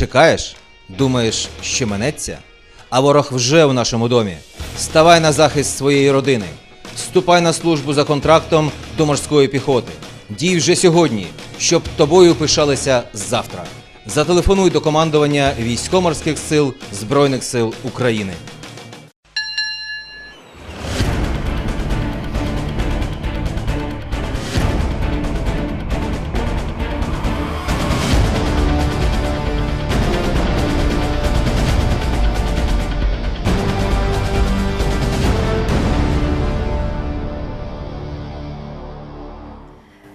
Чекаєш? Думаєш, що минеться? А ворог вже у нашому домі. Ставай на захист своєї родини. Вступай на службу за контрактом до морської піхоти. Дій вже сьогодні, щоб тобою пишалися завтра. Зателефонуй до командування військово-морських сил Збройних сил України.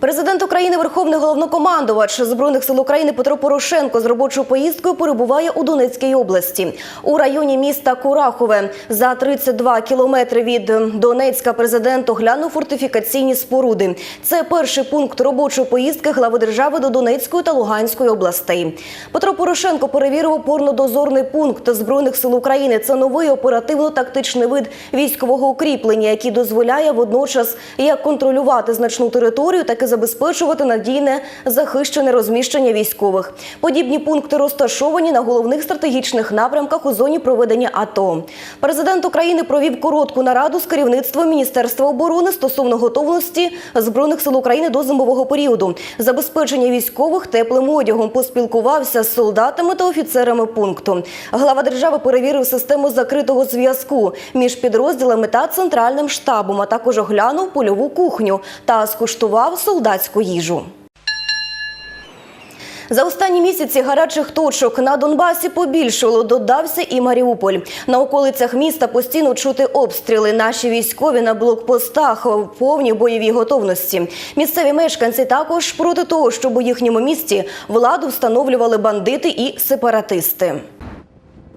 Президент України, Верховний головнокомандувач збройних сил України Петро Порошенко з робочою поїздкою перебуває у Донецькій області. У районі міста Курахове за 32 кілометри від Донецька президент оглянув фортифікаційні споруди. Це перший пункт робочої поїздки глави держави до Донецької та Луганської областей. Петро Порошенко перевірив опорно-дозорний пункт збройних сил України. Це новий оперативно-тактичний вид військового укріплення, який дозволяє водночас як контролювати значну територію, так і забезпечувати надійне захищене розміщення військових. Подібні пункти розташовані на головних стратегічних напрямках у зоні проведення АТО. Президент України провів коротку нараду з керівництвом Міністерства оборони стосовно готовності збройних сил України до зимового періоду, забезпечення військових теплим одягом. Поспілкувався з солдатами та офіцерами пункту. Глава держави перевірив систему закритого зв'язку між підрозділами та центральним штабом, а також оглянув польову кухню та скуштував солдатську їжу. За останні місяці гарячих точок на Донбасі побільшало. Додався і Маріуполь. На околицях міста постійно чути обстріли. Наші військові на блокпостах в повній бойовій готовності. Місцеві мешканці також проти того, щоб у їхньому місті владу встановлювали бандити і сепаратисти.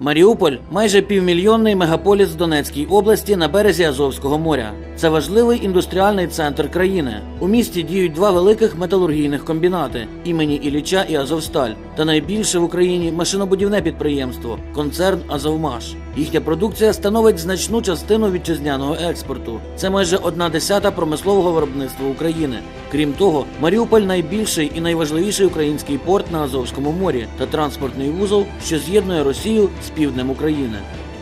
Маріуполь майже півмільйонний мегаполіс в Донецькій області на березі Азовського моря. Це важливий індустріальний центр країни. У місті діють два великих металургійних комбінати імені Ілліча і Азовсталь та найбільше в Україні машинобудівне підприємство концерн Азовмаш. Їхня продукція становить значну частину вітчизняного експорту. Це майже одна десята промислового виробництва України. Крім того, Маріуполь найбільший і найважливіший український порт на Азовському морі та транспортний вузол, що з'єднує Росію з півднем України.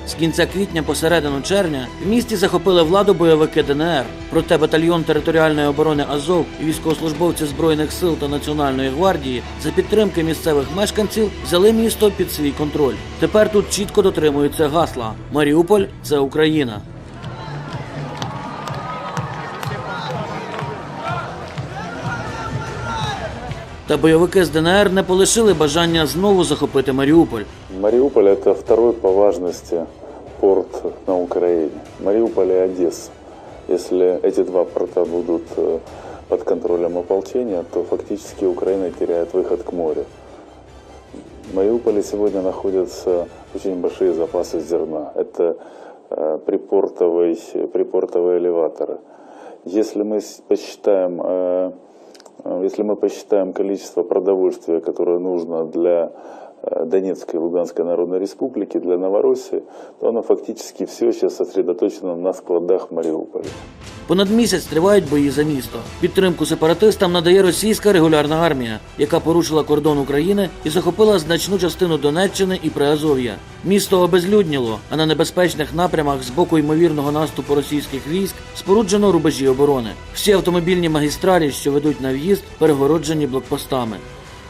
З кінця квітня по середину червня в місті захопили владу бойовики ДНР. Проте батальйон територіальної оборони Азов і військовослужбовці збройних сил та національної гвардії за підтримки місцевих мешканців взяли місто під свій контроль. Тепер тут чітко дотримуються гасла: Маріуполь це Україна. Та бойовики з ДНР не полишили бажання знову захопити Маріуполь. Мариуполь – это второй по важности порт на Украине. Мариуполь и Одесса. Если эти два порта будут э, под контролем ополчения, то фактически Украина теряет выход к морю. В Мариуполе сегодня находятся очень большие запасы зерна. Это э, припортовые, припортовые элеваторы. Если мы посчитаем, э, если мы посчитаем количество продовольствия, которое нужно для Донецкой и Луганской Народной Республики, для Новороссии, то оно фактически все сейчас сосредоточено на складах в Мариуполе. Понад місяць тривають бої за місто. Підтримку сепаратистам надає російська регулярна армія, яка порушила кордон України і захопила значну частину Донеччини і Приазов'я. Місто обезлюдніло, а на небезпечних напрямах з боку ймовірного наступу російських військ споруджено рубежі оборони. Всі автомобільні магістралі, що ведуть на в'їзд, перегороджені блокпостами.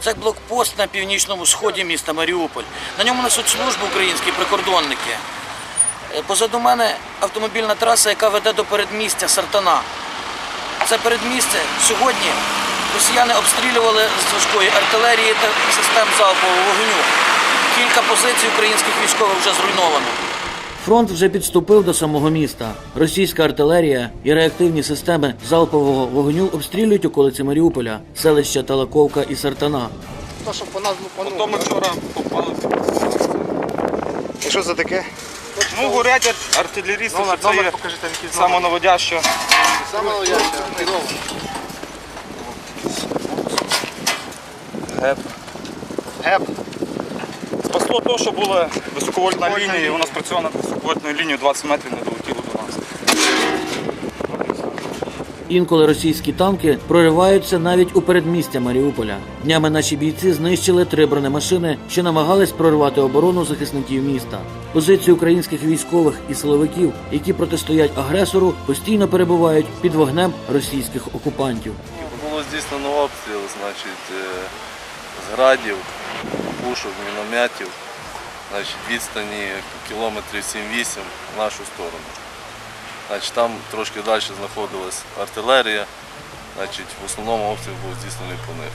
Це блокпост на північному сході міста Маріуполь. На ньому несуть службу українські прикордонники. Е, Позаду мене автомобільна траса, яка веде до передмістя Сартана. Це передмістя сьогодні росіяни обстрілювали з важкої артилерії та систем залпового вогню. Кілька позицій українських військових вже зруйновано. Фронт вже підступив до самого міста. Російська артилерія і реактивні системи залпового вогню обстрілюють околиці Маріуполя, селища Талаковка і Сартана. То, що по нас лупануло. То ми вчора попали. І що це таке? Ну, горять артилерісти, Номер, що це номер є самонаводяще. Хірово. ГЕП. Геп. Повезло то, що була високовольтна лінія, і вона спрацювала над високовольтною лінією 20 метрів не долетіло до нас. Інколи російські танки прориваються навіть у передмістя Маріуполя. Днями наші бійці знищили три бронемашини, що намагались прорвати оборону захисників міста. Позиції українських військових і силовиків, які протистоять агресору, постійно перебувають під вогнем російських окупантів. Було здійснено обстріл, значить, е, з градів, пушок, мінометів, значить, відстані кілометрів 7-8 в нашу сторону. Значить, там трошки далі знаходилась артилерія, значить, в основному обстріл був здійснений по них.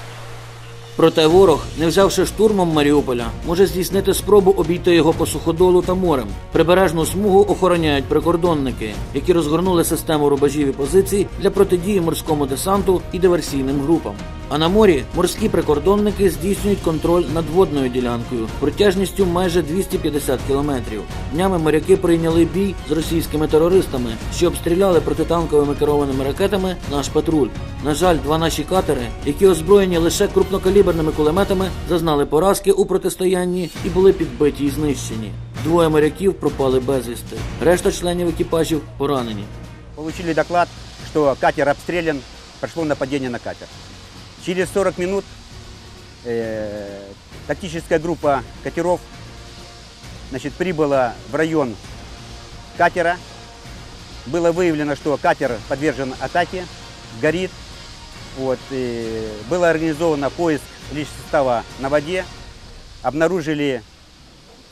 Проте ворог, не взявши штурмом Маріуполя, може здійснити спробу обійти його по суходолу та морем. Прибережну смугу охороняють прикордонники, які розгорнули систему рубежів і позицій для протидії морському десанту і диверсійним групам. А на морі морські прикордонники здійснюють контроль над водною ділянкою протяжністю майже 250 кілометрів. Днями моряки прийняли бій з російськими терористами, що обстріляли протитанковими керованими ракетами наш патруль. На жаль, два наші катери, які озброєні лише крупнокаліберними кулеметами, зазнали поразки у протистоянні і були підбиті і знищені. Двоє моряків пропали безвісти. Решта членів екіпажів поранені. Получили доклад, что катер обстрелян, прошло нападение на катер. Через 40 минут э, тактическая группа катеров значит, прибыла в район катера. Было выявлено, что катер подвержен атаке, горит. Вот, и было организовано поиск личного состава на воде. Обнаружили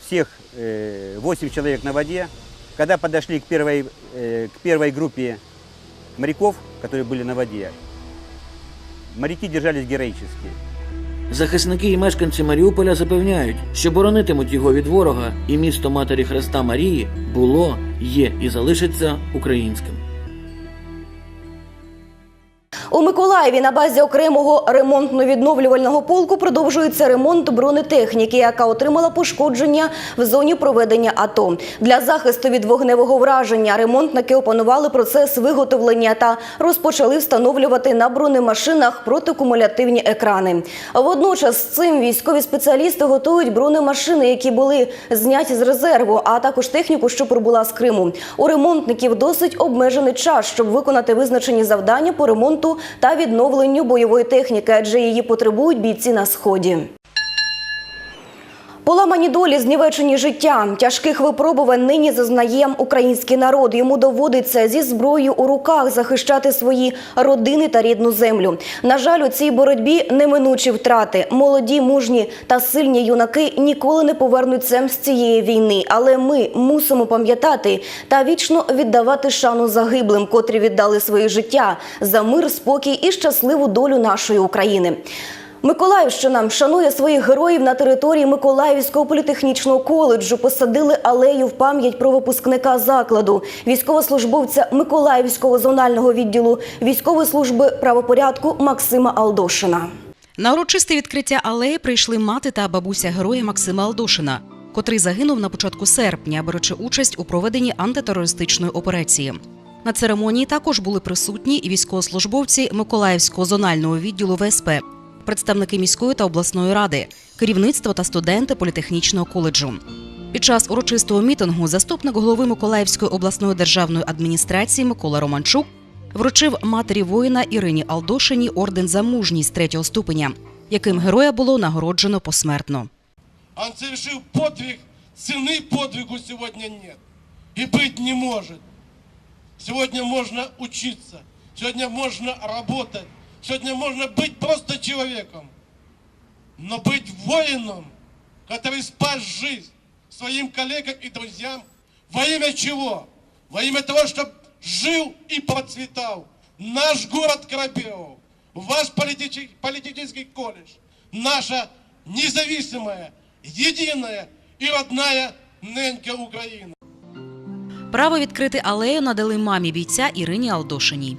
всех э, 8 человек на воде. Когда подошли к первой, э, к первой группе моряков, которые были на воде, моряки держались героически. Захисники і мешканці Маріуполя запевняють, що боронитимуть його від ворога, і місто Матері Христа Марії було, є і залишиться українським. У Миколаєві на базі окремого ремонтно-відновлювального полку продовжується ремонт бронетехніки, яка отримала пошкодження в зоні проведення АТО. Для захисту від вогневого враження ремонтники опанували процес виготовлення та розпочали встановлювати на бронемашинах протикумулятивні екрани. Водночас з цим військові спеціалісти готують бронемашини, які були зняті з резерву, а також техніку, що прибула з Криму. У ремонтників досить обмежений час, щоб виконати визначені завдання по ремонту та відновленню бойової техніки, адже її потребують бійці на сході. Поламані долі, знівечені життя, тяжких випробувань нині зазнає український народ. Йому доводиться зі зброєю у руках захищати свої родини та рідну землю. На жаль, у цій боротьбі неминучі втрати. Молоді, мужні та сильні юнаки ніколи не повернуться з цієї війни. Але ми мусимо пам'ятати та вічно віддавати шану загиблим, котрі віддали своє життя за мир, спокій і щасливу долю нашої України. Миколаївщина шанує своїх героїв на території Миколаївського політехнічного коледжу. Посадили алею в пам'ять про випускника закладу, військовослужбовця Миколаївського зонального відділу військової служби правопорядку Максима Алдошина. На урочисте відкриття алеї прийшли мати та бабуся героя Максима Алдошина, котрий загинув на початку серпня, беручи участь у проведенні антитерористичної операції. На церемонії також були присутні військовослужбовці Миколаївського зонального відділу ВСП, представники міської та обласної ради, керівництво та студенти політехнічного коледжу. Під час урочистого мітингу заступник голови Миколаївської обласної державної адміністрації Микола Романчук вручив матері воїна Ірині Алдошині орден за мужність третього ступеня, яким героя було нагороджено посмертно. Он совершил подвиг, цены подвигу сегодня нет. И быть не может. Сегодня можно учиться, сегодня можно работать, сегодня можно быть просто человеком. Но быть воином, который спас жизнь своим коллегам и друзьям, во имя чего? Во имя того, чтобы жил и процветал наш город Крапивов, ваш политический, политический колледж, наша независимая, единая и родная ненька Украина. Право відкрити алею надали мамі бійця Ірині Алдошиній.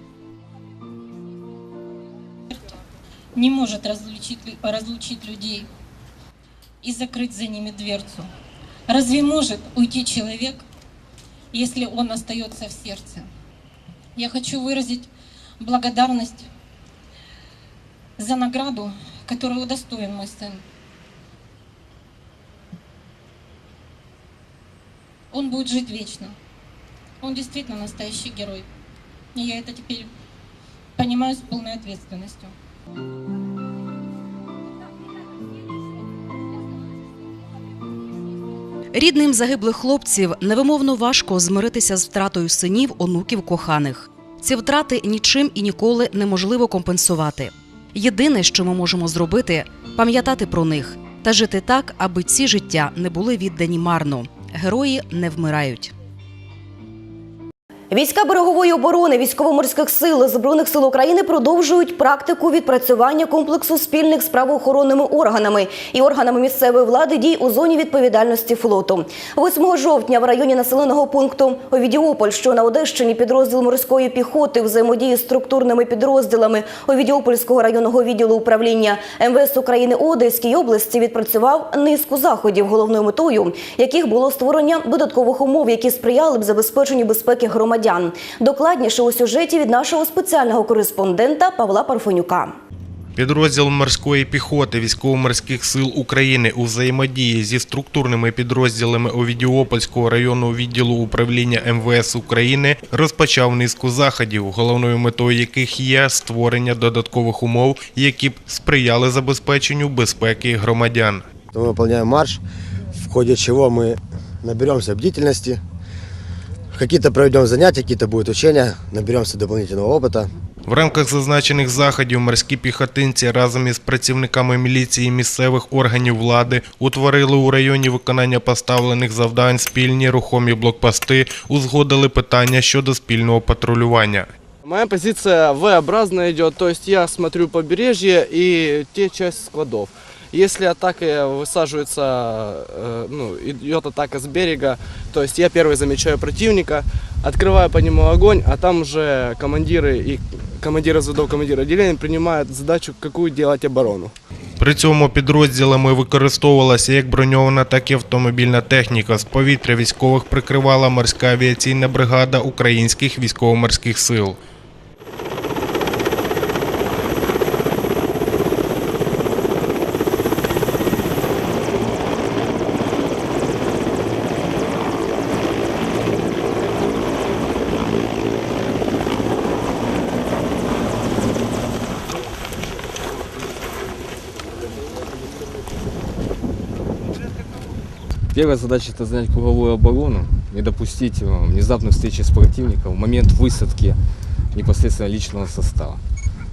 Не может разлучить, разлучить людей и закрыть за ними дверцу. Разве может уйти человек, если он остается в сердце? Я хочу выразить благодарность за награду, которую удостоен мой сын. он будет жить вечно. Он действительно настоящий герой. И я это теперь понимаю с полной ответственностью. Рідним загиблих хлопців невимовно важко змиритися з втратою синів, онуків, коханих. Ці втрати нічим і ніколи неможливо компенсувати. Єдине, що ми можемо зробити, пам'ятати про них та жити так, аби ці життя не були віддані марно. Герої не вмирають. Війська берегової оборони військово-морських сил Збройних сил України продовжують практику відпрацювання комплексу спільних з правоохоронними органами і органами місцевої влади дій у зоні відповідальності флоту. 8 жовтня в районі населеного пункту Овідіополь, що на Одещині, підрозділ морської піхоти взаємодії з структурними підрозділами Овідіопольського районного відділу управління МВС України Одеській області відпрацював низку заходів, головною метою яких було створення додаткових умов, які сприяли б забезпеченню безпеки громадян Докладніше у сюжеті від нашого спеціального кореспондента Павла Парфонюка. Підрозділ морської піхоти військово-морських сил України у взаємодії зі структурними підрозділами Овідіопольського районного відділу управління МВС України розпочав низку заходів, головною метою яких є створення додаткових умов, які б сприяли забезпеченню безпеки громадян. Мы выполняем марш, в ходе чего мы наберемся бдительности, какие-то проведем занятия, какие-то будут учения, наберемся дополнительного опыта. В рамках зазначених заходів морські піхотинці разом із працівниками міліції і місцевих органів влади утворили у районі виконання поставлених завдань спільні рухомі блокпости, узгодили питання щодо спільного патрулювання. Моя позиция V-образная идет, то есть я смотрю побережье и те часть складов. Если атака высаживается, э, ну, идет атака с берега, то есть я первый замечаю противника, открываю по нему огонь, а там уже командиры и командиры взводов, командиры отделений принимают задачу, какую делать оборону. При цьому підрозділами використовувалася як броньована, так і автомобільна техніка. З повітря військових прикривала морська авіаційна бригада українських військово-морських сил. Первая задача это занять круговую оборону, не допустить э, внезапной встречи с противником в момент высадки непосредственно личного состава.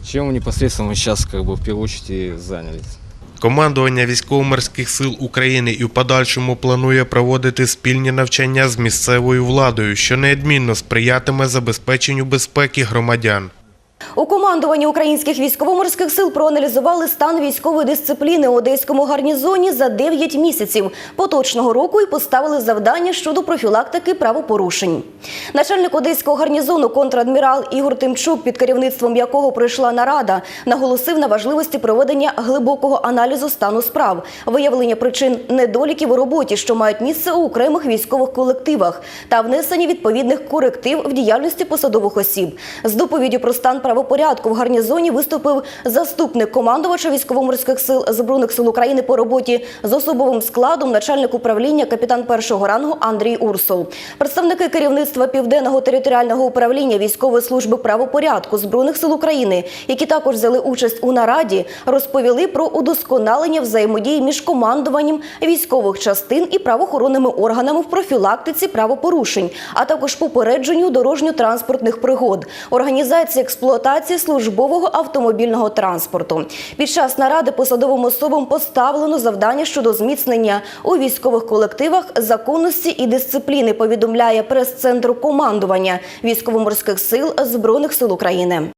Чем мы непосредственно сейчас как бы в первую очередь и занялись. Командування військово-морських сил України і в подальшому планує проводити спільні навчання з місцевою владою, що неодмінно сприятиме забезпеченню безпеки громадян. У командуванні українських військово-морських сил проаналізували стан військової дисципліни у одеському гарнізоні за 9 місяців поточного року і поставили завдання щодо профілактики правопорушень. Начальник одеського гарнізону контрадмірал Ігор Тимчук, під керівництвом якого пройшла нарада, наголосив на важливості проведення глибокого аналізу стану справ, виявлення причин недоліків у роботі, що мають місце у окремих військових колективах, та внесення відповідних коректив в діяльності посадових осіб. З доповіддю про стан правопорядку в гарнізоні виступив заступник командувача військово-морських сил Збройних сил України по роботі з особовим складом, начальник управління, капітан першого рангу Андрій Урсул. Представники керівництва південного територіального управління військової служби правопорядку Збройних сил України, які також взяли участь у нараді, розповіли про удосконалення взаємодії між командуванням військових частин і правоохоронними органами в профілактиці правопорушень, а також попередженню дорожньо-транспортних пригод, організації експлуатації службового автомобільного транспорту. Під час наради посадовим особам поставлено завдання щодо зміцнення у військових колективах законності і дисципліни. Повідомляє прес-центр командування військово-морських сил Збройних сил України.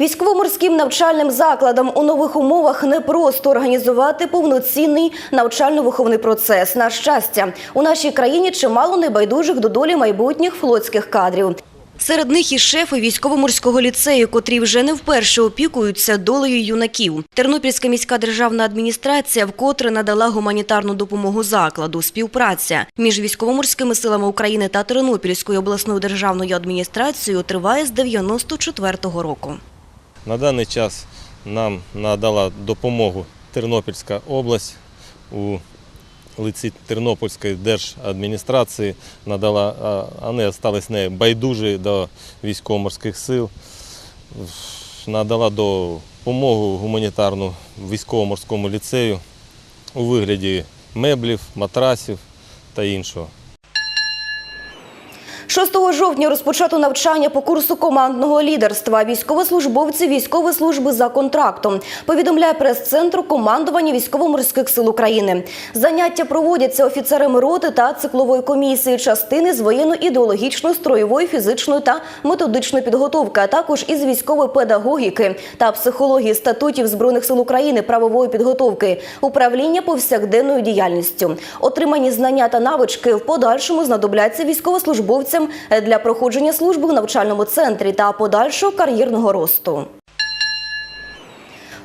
Військово-морським навчальним закладам у нових умовах не просто організувати повноцінний навчально-виховний процес. На щастя, у нашій країні чимало небайдужих до долі майбутніх флотських кадрів. Серед них і шефи військово-морського ліцею, котрі вже не вперше опікуються долею юнаків. Тернопільська міська державна адміністрація вкотре надала гуманітарну допомогу закладу. Співпраця між військово-морськими силами України та Тернопільською обласною державною адміністрацією триває з 94-го року. На даний час нам надала допомогу Тернопільська область у лиці Тернопільської держадміністрації надала, вони залишились не байдужі до військово-морських сил, надала допомогу гуманітарну військово-морському ліцею у вигляді меблів, матрасів та іншого. 6 жовтня розпочато навчання по курсу командного лідерства військовослужбовців військової служби за контрактом. Повідомляє прес-центру командування військово-морських сил України. Заняття проводяться офіцерами роти та циклової комісії частини з воєнно-ідеологічної, строєвої, фізичної та методичної підготовки, а також із військової педагогіки та психології статутів збройних сил України, правової підготовки, управління повсякденною діяльністю. Отримані знання та навички в подальшому знадобляться військовослужбовцям для проходження служби в навчальному центрі та подальшого кар'єрного росту.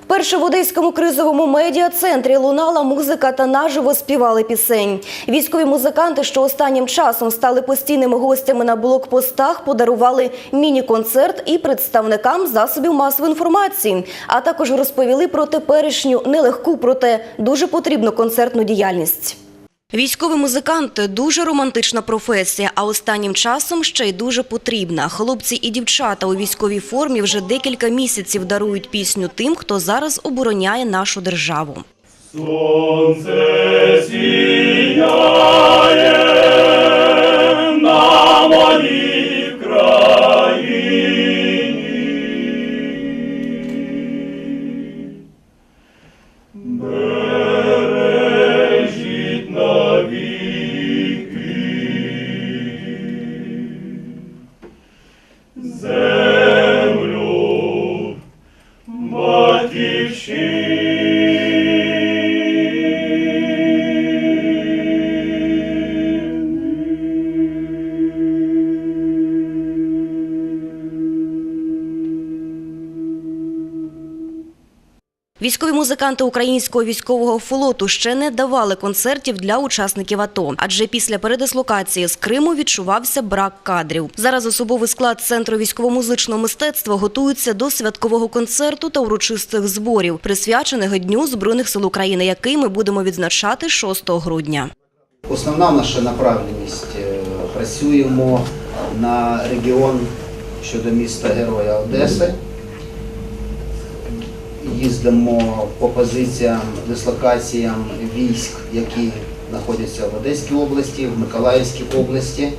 Вперше в одеському кризовому медіа-центрі лунала музика та наживо співали пісень. Військові музиканти, що останнім часом стали постійними гостями на блокпостах, подарували міні-концерт і представникам засобів масової інформації, а також розповіли про теперішню нелегку, проте дуже потрібну концертну діяльність. Військовий музикант дуже романтична професія, а останнім часом ще й дуже потрібна. Хлопці і дівчата у військовій формі вже декілька місяців дарують пісню тим, хто зараз обороняє нашу державу. Сонце сіяє на моїй Військові музиканти українського військового флоту ще не давали концертів для учасників АТО, адже після передислокації з Криму відчувався брак кадрів. Зараз особовий склад центру військово-музичного мистецтва готується до святкового концерту та урочистих зборів, присвячених Дню збройних сил України, який ми будемо відзначати 6 грудня. Основна наша направленість е, працюємо на регіон щодо міста Героя Одеси. Їздимо по позиціям, дислокаціям військ, які знаходяться в Одеській області, в Миколаївській області.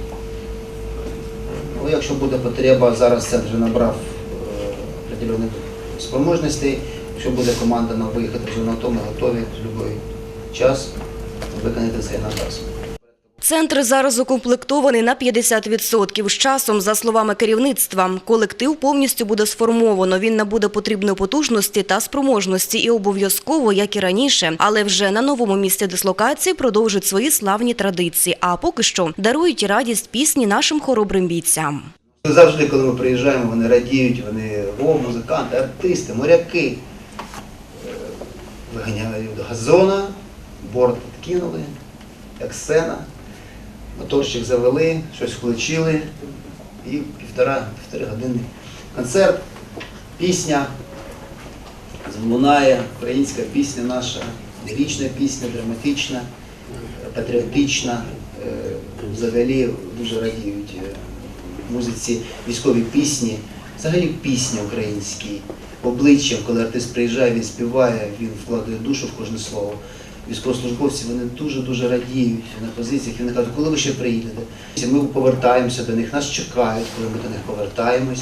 Ну, якщо буде потреба, зараз центр вже набрав е, определених спроможностей. Якщо буде команда на виїхати в зону АТО, ми готові в будь-який час виконати цей наказ. Центр зараз укомплектований на 50%. З часом, за словами керівництва, колектив повністю буде сформовано. Він набуде потрібної потужності та спроможності і обов'язково, як і раніше, але вже на новому місці дислокації продовжить свої славні традиції. А поки що дарують радість пісні нашим хоробрим бійцям. Завжди, коли ми приїжджаємо, вони радіють, вони о, музиканти, артисти, моряки. Е, Виганяють газона, борт підкинули, сцена, моторчик завели, щось включили. І півтора, півтори години. Концерт, пісня, лунає, українська пісня наша, лірична пісня, драматична, патріотична. Е, Взагалі дуже радіють е, музиці військові пісні, взагалі пісні українські, обличчям, коли артист приїжджає, він співає, він вкладає душу в кожне слово Військовослужбовці вони дуже-дуже радіють на позиціях. Вони кажуть, коли ви ще приїдете? Ми повертаємося до них, нас чекають, коли ми до них повертаємось.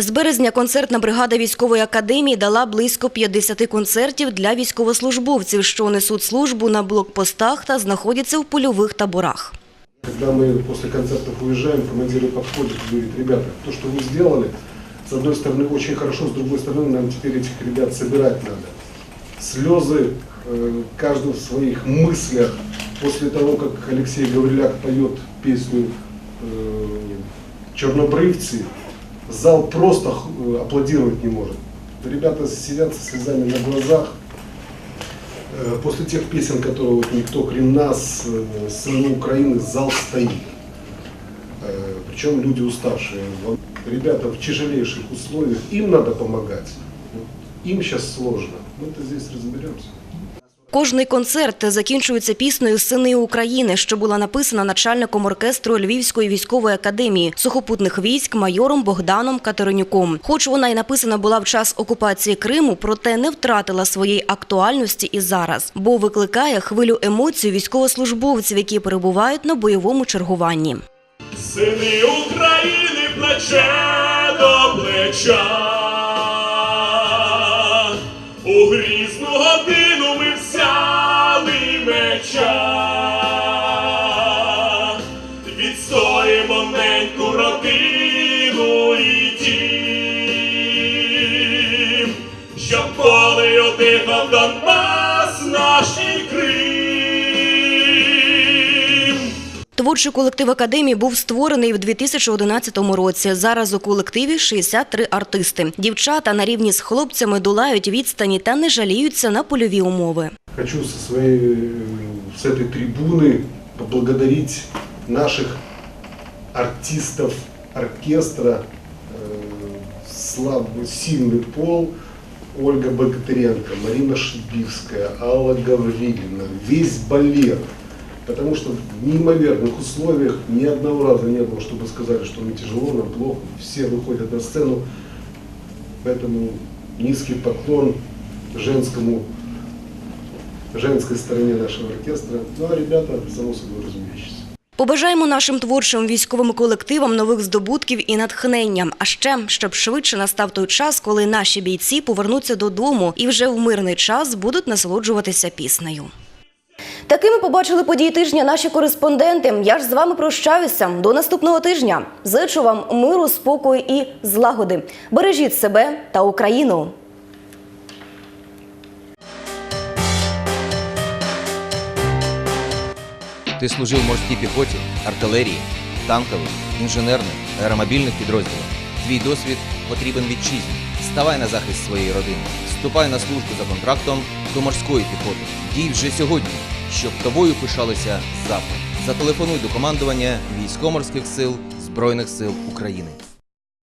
З березня концертна бригада військової академії дала близько 50 концертів для військовослужбовців, що несуть службу на блокпостах та знаходяться в польових таборах. Когда мы после концертов уезжаем, командиры подходят и говорят, ребята, то, что вы сделали, с одной стороны очень хорошо, с другой стороны нам теперь этих ребят собирать надо. Слезы э, каждый в своих мыслях после того, как Алексей Гавриляк поет песню э, «Чернобрывцы», зал просто э, аплодировать не может. Ребята сидят со слезами на глазах, Э, После тех песен, которые вот «Никто крім нас», э, «Сыны Украины», зал стоит. Э, Причем люди уставшие. Ребята в тяжелейших условиях, им надо помогать. Им сейчас сложно. Мы-то здесь разберемся. Кожний концерт закінчується піснею Сини України, що була написана начальником оркестру Львівської військової академії сухопутних військ майором Богданом Катеринюком. Хоч вона й написана була в час окупації Криму, проте не втратила своєї актуальності і зараз, бо викликає хвилю емоцій військовослужбовців, які перебувають на бойовому чергуванні. Сини України плече до плеча. Творчий колектив академії був створений в 2011 році. Зараз у колективі 63 артисти. Дівчата на рівні з хлопцями долають відстані та не жаліються на польові умови. Хочу со своей, с этой трибуны поблагодарить наших артистов оркестра э, слабый, сильный пол, Ольга Богатыренко, Марина Шибивская, Алла Гаврилина, весь балет. Потому что в неимоверных условиях ни одного раза не было, чтобы сказали, что нам тяжело, нам плохо. Все выходят на сцену. Поэтому низкий поклон женскому женской стороне нашего оркестра. Ну а ребята, само собой разумеющиеся. Побажаємо нашим творчим військовим колективам нових здобутків і натхнення. А ще щоб швидше настав той час, коли наші бійці повернуться додому і вже в мирний час будуть насолоджуватися піснею. Такими побачили події тижня наші кореспонденти. Я ж з вами прощаюся до наступного тижня. Зичу вам миру, спокою і злагоди. Бережіть себе та Україну. Ти служив в морській піхоті, артилерії, танкових, інженерних, аеромобільних підрозділах. Твій досвід потрібен вітчизні. Ставай на захист своєї родини. Вступай на службу за контрактом до морської піхоти. Дій вже сьогодні, щоб тобою пишалися завтра. Зателефонуй до командування військово-морських сил Збройних сил України.